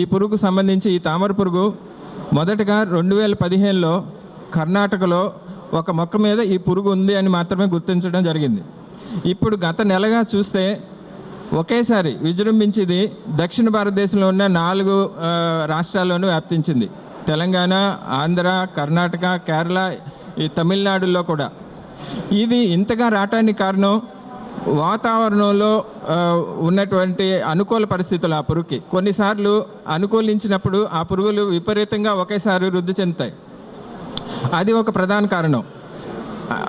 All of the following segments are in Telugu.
ఈ పురుగుకు సంబంధించి ఈ తామర పురుగు మొదటగా రెండు వేల పదిహేనులో కర్ణాటకలో ఒక మొక్క మీద ఈ పురుగు ఉంది అని మాత్రమే గుర్తించడం జరిగింది. ఇప్పుడు గత నెలగా చూస్తే ఒకేసారి విజృంభించింది దక్షిణ భారతదేశంలో ఉన్న నాలుగు రాష్ట్రాల్లోనూ వ్యాప్తించింది. తెలంగాణ ఆంధ్ర కర్ణాటక కేరళ ఈ తమిళనాడులో కూడా. ఇది ఇంతగా రావటానికి కారణం వాతావరణంలో ఉన్నటువంటి అనుకూల పరిస్థితులు ఆ పురుగుకి కొన్నిసార్లు అనుకూలించినప్పుడు ఆ పురుగులు విపరీతంగా ఒకేసారి వృద్ధి చెందుతాయి. అది ఒక ప్రధాన కారణం.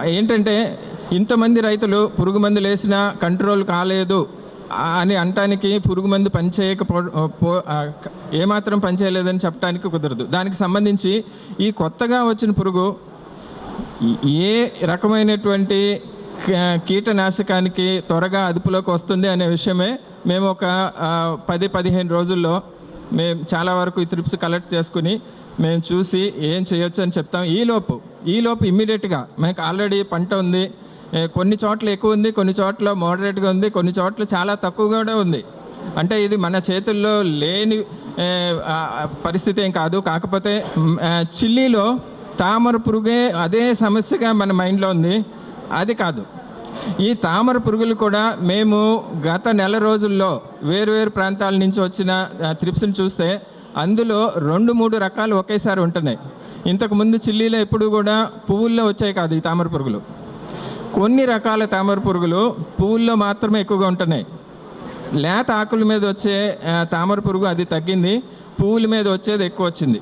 ఏంటంటే ఇంతమంది రైతులు పురుగు మందులు వేసినా కంట్రోల్ కాలేదు అని అనటానికి పురుగు మందు పనిచేయకపో ఏమాత్రం పనిచేయలేదని చెప్పడానికి కుదరదు. దానికి సంబంధించి ఈ కొత్తగా వచ్చిన పురుగు ఏ రకమైనటువంటి కీటనాశకానికి త్వరగా అదుపులోకి వస్తుంది అనే విషయమే మేము ఒక పది పదిహేను రోజుల్లో మేము చాలా వరకు ఈ ట్రిప్స్ కలెక్ట్ చేసుకుని మేము చూసి ఏం చేయొచ్చు అని చెప్తాం. ఈలోపు ఈలోపు ఇమ్మీడియట్గా మనకు ఆల్రెడీ పంట ఉంది. కొన్ని చోట్ల ఎక్కువ ఉంది కొన్ని చోట్ల మోడరేట్గా ఉంది కొన్ని చోట్ల చాలా తక్కువగా కూడా ఉంది. అంటే ఇది మన చేతుల్లో లేని పరిస్థితి ఏం కాదు. కాకపోతే చిల్లీలో తామర పురుగే అదే సమస్యగా మన మైండ్లో ఉంది. అది కాదు. ఈ తామర పురుగులు కూడా మేము గత నెల రోజుల్లో వేరువేరు ప్రాంతాల నుంచి వచ్చిన త్రిప్స్ని చూస్తే అందులో రెండు మూడు రకాలు ఒకేసారి ఉంటున్నాయి. ఇంతకుముందు చిల్లీలో ఎప్పుడు కూడా పువ్వుల్లో వచ్చాయి కాదు ఈ తామర పురుగులు. కొన్ని రకాల తామర పురుగులు పువ్వుల్లో మాత్రమే ఎక్కువగా ఉంటున్నాయి. లేత ఆకుల మీద వచ్చే తామర పురుగు అది తగ్గింది. పువ్వుల మీద వచ్చేది ఎక్కువ వచ్చింది.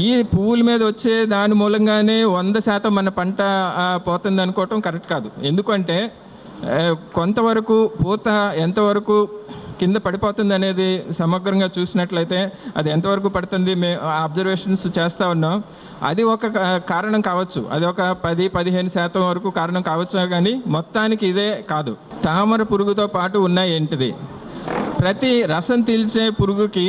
ఈ పువ్వుల మీద వచ్చే దాని మూలంగానే వంద శాతం మన పంట పోతుంది అనుకోవటం కరెక్ట్ కాదు. ఎందుకంటే కొంతవరకు పూత ఎంతవరకు కింద పడిపోతుంది అనేది సమగ్రంగా చూసినట్లయితే అది ఎంతవరకు పడుతుంది మేము అబ్జర్వేషన్స్ చేస్తూ ఉన్నాం. అది ఒక కారణం కావచ్చు. అది ఒక పది పదిహేను శాతం వరకు కారణం కావచ్చు కానీ మొత్తానికి ఇదే కాదు. తామర పురుగుతో పాటు ఉన్నాయి ఏంటిది? ప్రతి రసం తీల్చే పురుగుకి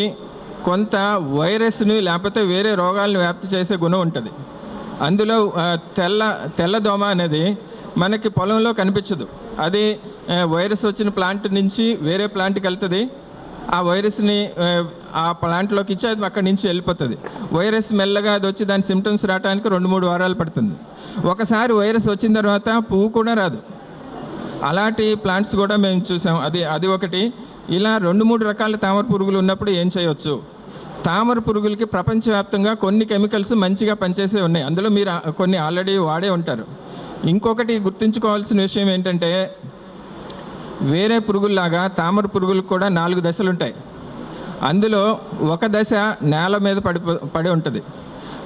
కొంత వైరస్ని లేకపోతే వేరే రోగాలను వ్యాప్తి చేసే గుణం ఉంటుంది. అందులో తెల్ల తెల్లదోమ అనేది మనకి పొలంలో కనిపించదు. అది వైరస్ వచ్చిన ప్లాంట్ నుంచి వేరే ప్లాంట్కి వెళ్తుంది. ఆ వైరస్ని ఆ, ఆ ప్లాంట్లోకి ఇచ్చి అది అక్కడి నుంచి వెళ్ళిపోతుంది. వైరస్ మెల్లగా అది వచ్చి దాని సిమ్టమ్స్ రావడానికి రెండు మూడు వారాలు పడుతుంది. ఒకసారి వైరస్ వచ్చిన తర్వాత పువ్వు కూడా రాదు. అలాంటి ప్లాంట్స్ కూడా మేము చూసాం. అది అది ఒకటి. ఇలా రెండు మూడు రకాల తామర పురుగులు ఉన్నప్పుడు ఏం చేయొచ్చు? తామర పురుగులకి ప్రపంచవ్యాప్తంగా కొన్ని కెమికల్స్ మంచిగా పనిచేసే ఉన్నాయి. అందులో మీరు కొన్ని ఆల్రెడీ వాడే ఉంటారు. ఇంకొకటి గుర్తుంచుకోవాల్సిన విషయం ఏంటంటే వేరే పురుగుల్లాగా తామర పురుగులకు కూడా నాలుగు దశలు ఉంటాయి. అందులో ఒక దశ నేల మీద పడి పడి ఉంటుంది.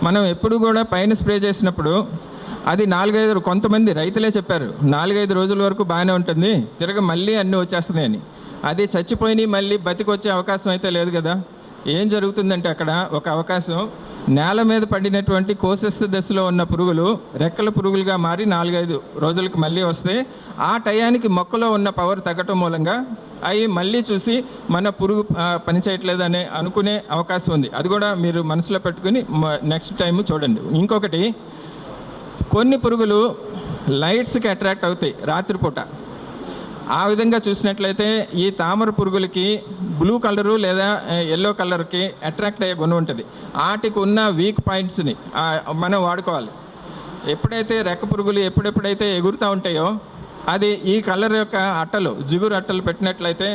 మనం ఎప్పుడు కూడా పైన స్ప్రే చేసినప్పుడు అది నాలుగైదు కొంతమంది రైతులే చెప్పారు నాలుగైదు రోజుల వరకు బాగానే ఉంటుంది తిరగ మళ్ళీ అన్నీ వచ్చేస్తున్నాయని అది చచ్చిపోయి మళ్ళీ బతికొచ్చే అవకాశం అయితే లేదు కదా. ఏం జరుగుతుందంటే అక్కడ ఒక అవకాశం నేల మీద పడినటువంటి కోసెస్ దశలో ఉన్న పురుగులు రెక్కల పురుగులుగా మారి నాలుగైదు రోజులకు మళ్ళీ వస్తే ఆ టయానికి మొక్కలో ఉన్న పవర్ తగ్గటం మూలంగా అవి మళ్ళీ చూసి మన పురుగు పనిచేయట్లేదని అనుకునే అవకాశం ఉంది. అది కూడా మీరు మనసులో పెట్టుకుని నెక్స్ట్ టైం చూడండి. ఇంకొకటి కొన్ని పురుగులు లైట్స్కి అట్రాక్ట్ అవుతాయి రాత్రిపూట. ఆ విధంగా చూసినట్లయితే ఈ తామర పురుగులకి బ్లూ కలరు లేదా ఎల్లో కలర్కి అట్రాక్ట్ అయ్యే గుణం ఉంటుంది. వాటికి ఉన్న వీక్ పాయింట్స్ని మనం వాడుకోవాలి. ఎప్పుడైతే రెక్క పురుగులు ఎప్పుడెప్పుడైతే ఎగురుతూ ఉంటాయో అది ఈ కలర్ యొక్క అట్టలు జిగురు అట్టలు పెట్టినట్లయితే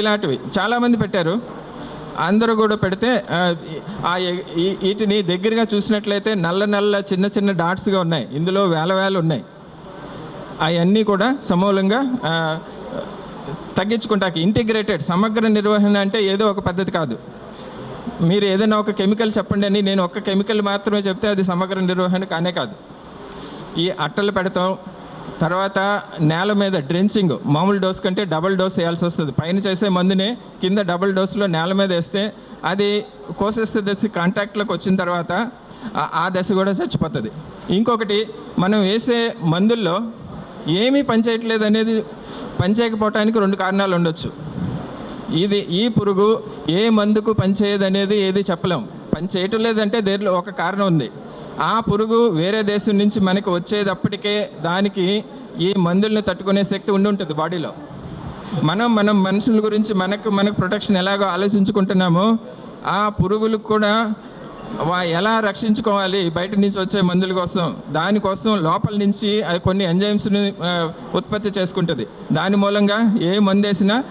ఇలాంటివి. చాలామంది పెట్టారు. అందరూ కూడా పెడితే ఆ, వీటిని దగ్గరగా చూసినట్లయితే నల్ల నల్ల చిన్న చిన్న డాట్స్గా ఉన్నాయి. ఇందులో వేల వేలు ఉన్నాయి. అవన్నీ కూడా సమూలంగా తగ్గించుకుంటాక తగ్గించుకుంటాకి. ఇంటిగ్రేటెడ్ సమగ్ర నిర్వహణ అంటే ఏదో ఒక పద్ధతి కాదు. మీరు ఏదైనా ఒక కెమికల్ చెప్పండి అని నేను ఒక కెమికల్ మాత్రమే చెప్తే అది సమగ్ర నిర్వహణ కానే కాదు. ఈ అట్టలు పెడతాం తర్వాత నేల మీద డ్రెంచింగ్ మామూలు డోస్ కంటే డబుల్ డోస్ వేయాల్సి వస్తుంది. పైన చేసే మందునే కింద డబుల్ డోస్లో నేల మీద వేస్తే అది కోసేస్తే దశ కాంటాక్ట్లోకి వచ్చిన తర్వాత ఆ- దశ కూడా చచ్చిపోతుంది. ఇంకొకటి మనం వేసే మందుల్లో ఏమీ పనిచేయట్లేదు అనేది పనిచేయకపోవటానికి రెండు కారణాలు ఉండొచ్చు. ఇది ఈ పురుగు ఏ మందుకు పనిచేయదు అనేది ఏది చెప్పలేం. పనిచేయటం లేదంటే దీనిలో ఒక కారణం ఉంది. ఆ పురుగు వేరే దేశం నుంచి మనకి వచ్చేటప్పటికే దానికి ఈ మందుల్ని తట్టుకునే శక్తి ఉండి ఉంటుంది బాడీలో. మనం మనం మనుషుల గురించి మనకు మనకు ప్రొటెక్షన్ ఎలాగో ఆలోచించుకుంటున్నామో ఆ పురుగులు కూడా వా ఎలా రక్షించుకోవాలి? బయట నుంచి వచ్చే మందుల కోసం దానికోసం లోపల నుంచి అది కొన్ని ఎంజైమ్స్ని ఉత్పత్తి చేసుకుంటుంది. దాని మూలంగా ఏ మందు వేసినా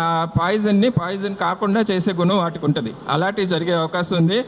ఆ పాయిజన్ని పాయిజన్ కాకుండా చేసే గుణం వాటికి ఉంటుంది. అలాంటివి జరిగే అవకాశం ఉంది.